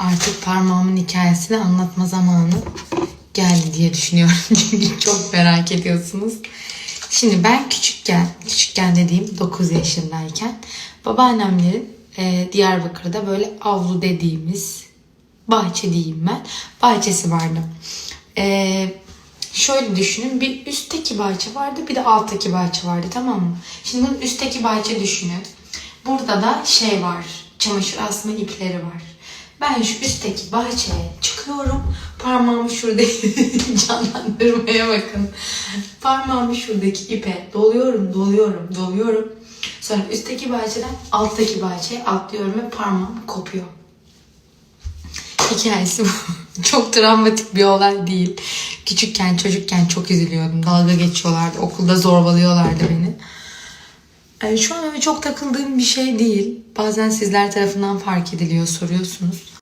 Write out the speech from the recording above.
artık parmağımın hikayesini anlatma zamanı geldi diye düşünüyorum. Çünkü çok merak ediyorsunuz. Şimdi ben küçükken, küçükken dediğim 9 yaşındayken babaannemlerin e, Diyarbakır'da böyle avlu dediğimiz bahçe diyeyim ben. Bahçesi vardı. E, şöyle düşünün bir üstteki bahçe vardı bir de alttaki bahçe vardı tamam mı? Şimdi bunun üstteki bahçe düşünün. Burada da şey var. Çamaşır asma ipleri var. Ben şu üstteki bahçeye çıkıyorum. Parmağımı şuradaki canlandırmaya bakın. Parmağımı şuradaki ipe doluyorum, doluyorum, doluyorum. Sonra üstteki bahçeden alttaki bahçeye atlıyorum ve parmağım kopuyor. Hikayesi bu. Çok travmatik bir olay değil. Küçükken, çocukken çok üzülüyordum. Dalga geçiyorlardı. Okulda zorbalıyorlardı beni. Yani şu an öyle çok takıldığım bir şey değil. Bazen sizler tarafından fark ediliyor, soruyorsunuz.